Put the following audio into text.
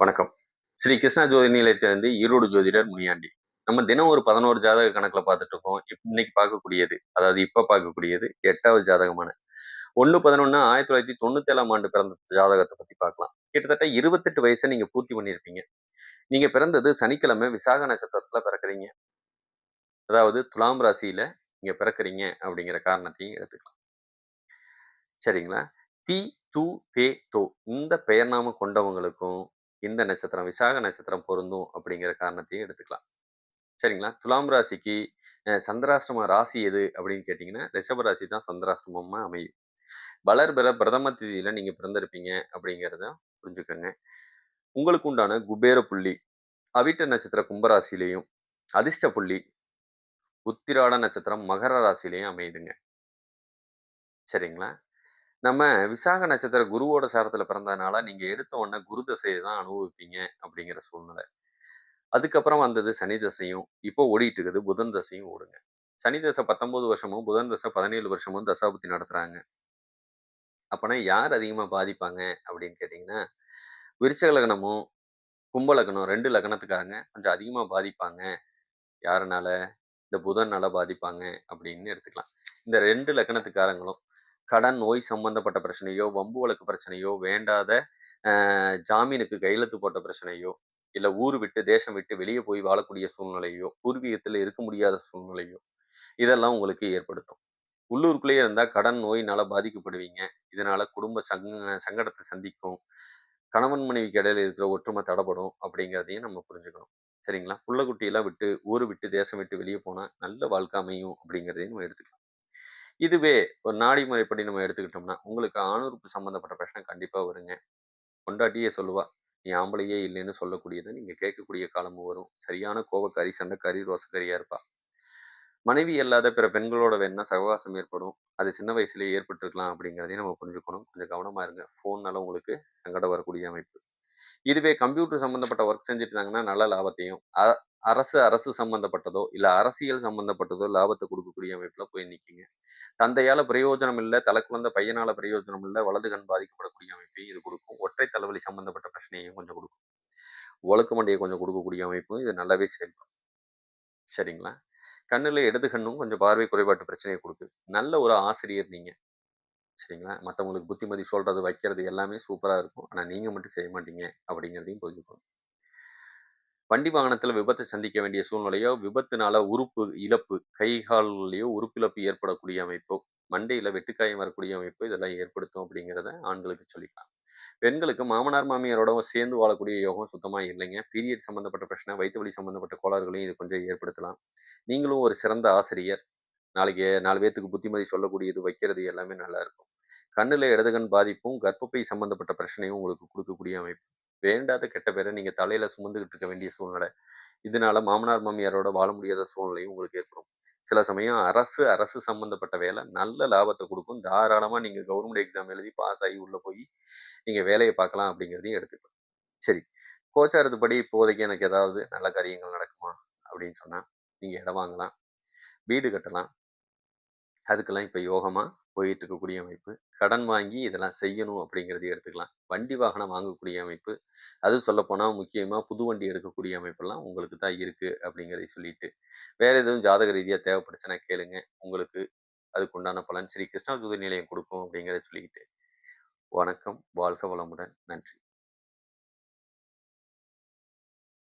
வணக்கம். ஸ்ரீ கிருஷ்ணா ஜோதி நிலையத்திலிருந்து ஈரோடு ஜோதிடர் முனியாண்டி. நம்ம தினம் ஒரு பதினோரு ஜாதக கணக்கில் பார்த்துட்டு இருக்கோம் இன்னைக்கு பார்க்கக்கூடியது அதாவது இப்போ பார்க்கக்கூடியது எட்டாவது ஜாதகமான ஒன்று பதினொன்று ஆயிரத்தி தொள்ளாயிரத்தி தொண்ணூத்தி ஏழாம் ஆண்டு பிறந்த ஜாதகத்தை பத்தி பார்க்கலாம். கிட்டத்தட்ட இருபத்தெட்டு வயசை நீங்க பூர்த்தி பண்ணியிருப்பீங்க. நீங்க பிறந்தது சனிக்கிழமை விசாக நட்சத்திரத்துல பிறக்குறீங்க. அதாவது துலாம் ராசியில நீங்க பிறக்குறீங்க அப்படிங்கிற காரணத்தையும் எடுத்துக்கலாம். சரிங்களா? தி து தே தோ. இந்த பெயர் நாம கொண்டவங்களுக்கும் இந்த நட்சத்திரம் விசாக நட்சத்திரம் பொருந்தும் அப்படிங்கிற காரணத்தையும் எடுத்துக்கலாம். சரிங்களா? துலாம் ராசிக்கு சந்திராஷ்டிரம ராசி எது அப்படின்னு கேட்டிங்கன்னா ரிஷப ராசி தான் சந்திராஷ்டிரமமாக அமையும். வளர்பிற பிரதம திதியில் நீங்கள் பிறந்திருப்பீங்க அப்படிங்கிறத புரிஞ்சுக்கோங்க. உங்களுக்கு உண்டான குபேர புள்ளி அவிட்ட நட்சத்திர கும்பராசிலையும் அதிர்ஷ்ட புள்ளி உத்திராட நட்சத்திரம் மகர ராசிலையும் அமையுதுங்க. சரிங்களா? நம்ம விசாக நட்சத்திர குருவோட சாரத்தில் பிறந்ததுனால நீங்கள் எடுத்த உடனே குரு தசையை தான் அனுபவிப்பீங்க அப்படிங்கிற சூழ்நிலை. அதுக்கப்புறம் வந்தது சனி தசையும் இப்போ ஓடிட்டு இருக்குது புதன் தசையும் ஓடுங்க. சனி தசை பத்தொன்பது வருஷமும் புதன் தசை பதினேழு வருஷமும் தசாபுத்தி நடத்துகிறாங்க அப்போனா யார் அதிகமாக பாதிப்பாங்க அப்படின்னு கேட்டிங்கன்னா விருச்சக லக்னமும் கும்ப லக்னம் ரெண்டு லக்னத்துக்காரங்க கொஞ்சம் அதிகமாக பாதிப்பாங்க. யாருனால? இந்த புதனால் பாதிப்பாங்க அப்படின்னு எடுத்துக்கலாம். இந்த ரெண்டு லக்னத்துக்காரங்களும் கடன் நோய் சம்பந்தப்பட்ட பிரச்சனையோ வம்பு வழக்கு பிரச்சனையோ வேண்டாத ஜாமீனுக்கு கையெழுத்து போட்ட பிரச்சனையோ இல்லை ஊர் விட்டு தேசம் விட்டு வெளியே போய் வாழக்கூடிய சூழ்நிலையோ பூர்வீகத்தில் இருக்க முடியாத சூழ்நிலையோ இதெல்லாம் உங்களுக்கு ஏற்படுத்தும். உள்ளூருக்குள்ளேயே இருந்தால் கடன் நோயினால் பாதிக்கப்படுவீங்க. இதனால் குடும்ப சங்க சங்கடத்தை சந்திக்கும். கணவன் மனைவிக்கு இடையில் இருக்கிற ஒற்றுமை தடைப்படும் அப்படிங்கிறதையும் நம்ம புரிஞ்சுக்கணும். சரிங்களா? புள்ளக்குட்டியெல்லாம் விட்டு ஊர் விட்டு தேசம் விட்டு வெளியே போனால் நல்ல வாழ்க்கை அமையும் அப்படிங்கிறதையும் நம்ம எடுத்துக்கலாம். இதுவே ஒரு நாடி முறைப்படி நம்ம எடுத்துக்கிட்டோம்னா உங்களுக்கு ஆணுறுப்பு சம்மந்தப்பட்ட பிரச்சனை கண்டிப்பாக வருங்க. கொண்டாட்டியே சொல்லுவா நீ ஆம்பளையே இல்லைன்னு சொல்லக்கூடியதை நீங்கள் கேட்கக்கூடிய காலமும் வரும். சரியான கோபக்காரி சண்டைக்காரி ரோசக்காரியாக இருப்பா. மனைவி இல்லாத பிற பெண்களோட வேணா சகவாசம் ஏற்படும். அது சின்ன வயசுலேயே ஏற்பட்டுருக்கலாம் அப்படிங்கிறதையும் நம்ம புரிஞ்சுக்கணும். கொஞ்சம் கவனமாக இருங்க. ஃபோன்னால உங்களுக்கு சங்கடம் வரக்கூடிய அமைப்பு. இதுவே கம்ப்யூட்டர் சம்மந்தப்பட்ட ஒர்க் செஞ்சுட்டு இருந்தாங்கன்னா நல்ல லாபத்தையும். அ- அரசு அரசு சம்மந்தப்பட்டதோ இல்லை அரசியல் சம்மந்தப்பட்டதோ லாபத்தை கொடுக்கக்கூடிய அமைப்பில் போய் நிற்கிங்க தந்தையால் பிரயோஜனம் இல்லை தனக்கு வந்த பையனால் பிரயோஜனம் இல்லை வலது கண் பாதிக்கப்படக்கூடிய அமைப்பையும் இது கொடுக்கும். ஒற்றை தலைவலி சம்மந்தப்பட்ட பிரச்சனையும் கொஞ்சம் கொடுக்கும். ஒழுக்கு மண்டியை கொஞ்சம் கொடுக்கக்கூடிய அமைப்பும் இது நல்லாவே செயல்படும். சரிங்களா? கண்ணுல இடது கண்ணும் கொஞ்சம் பார்வை குறைபாட்டு பிரச்சனையை கொடுக்குது. நல்ல ஒரு ஆசிரியர் நீங்கள் சரிங்களா? மற்றவங்களுக்கு புத்திமதி சொல்கிறது வைக்கிறது எல்லாமே சூப்பராக இருக்கும். ஆனால் நீங்கள் மட்டும் செய்ய மாட்டீங்க அப்படிங்கிறதையும் புரிஞ்சுக்கணும். வண்டி வாகனத்தில் விபத்தை சந்திக்க வேண்டிய சூழ்நிலையோ விபத்துனால உறுப்பு இழப்பு கை கால்லையோ உறுப்பிழப்பு ஏற்படக்கூடிய அமைப்போ மண்டையில் வெட்டுக்காயம் வரக்கூடிய அமைப்பு இதெல்லாம் ஏற்படுத்தும் அப்படிங்கிறத ஆண்களுக்கு சொல்லிக்கலாம். பெண்களுக்கு மாமனார் மாமியாரோட சேர்ந்து வாழக்கூடிய யோகம் சுத்தமாக இல்லைங்க. பீரியட் சம்மந்தப்பட்ட பிரச்சனை வயிற்று வலி சம்மந்தப்பட்ட கோளாறுகளையும் இது கொஞ்சம் ஏற்படுத்தலாம். நீங்களும் ஒரு சிறந்த ஆசிரியர். நாளைக்கு நாலு பேர்த்துக்கு புத்திமதி சொல்லக்கூடியது வைக்கிறது எல்லாமே நல்லா இருக்கும். கண்ணுல இடதுகண் பாதிப்பும் கர்ப்பப்பை சம்பந்தப்பட்ட பிரச்சனையும் உங்களுக்கு கொடுக்கக்கூடிய அமைப்பு. வேண்டாத கெட்ட பேரை நீங்கள் தலையில் சுமந்துக்கிட்டு இருக்க வேண்டிய சூழ்நிலை. இதனால மாமனார் மாமியாரோட வாழ முடியாத சூழ்நிலையும் உங்களுக்கு ஏற்படும். சில சமயம் அரசு அரசு சம்பந்தப்பட்ட வேலை நல்ல லாபத்தை கொடுக்கும். தாராளமாக நீங்கள் கவர்மெண்ட் எக்ஸாம் எழுதி பாஸ் ஆகி உள்ளே போய் நீங்கள் வேலையை பார்க்கலாம் அப்படிங்கிறதையும் எடுத்துக்கலாம் சரி. கோச்சாரத்துப்படி இப்போதைக்கு எனக்கு ஏதாவது நல்ல காரியங்கள் நடக்குமா? அப்படின்னு சொன்னால் நீங்கள் இடம் வாங்கலாம். வீடு கட்டலாம். அதுக்கெல்லாம் இப்போ யோகமாக போயிட்டு இருக்கக்கூடிய அமைப்பு. கடன் வாங்கி இதெல்லாம் செய்யணும் அப்படிங்கிறதையும் எடுத்துக்கலாம். வண்டி வாகனம் வாங்கக்கூடிய அமைப்பு. அது சொல்லப்போனால் முக்கியமாக புது வண்டி எடுக்கக்கூடிய அமைப்பெல்லாம் உங்களுக்கு தான் இருக்குது அப்படிங்கிறத சொல்லிட்டு. வேறு எதுவும் ஜாதக ரீதியாக தேவைப்படுச்சுன்னா கேளுங்க. உங்களுக்கு அதுக்குண்டான பலன் ஸ்ரீ கிருஷ்ணா ஜோதி நிலையம் கொடுக்கும் அப்படிங்கிறத சொல்லிக்கிட்டு. வணக்கம். வாழ்க வளமுடன். நன்றி.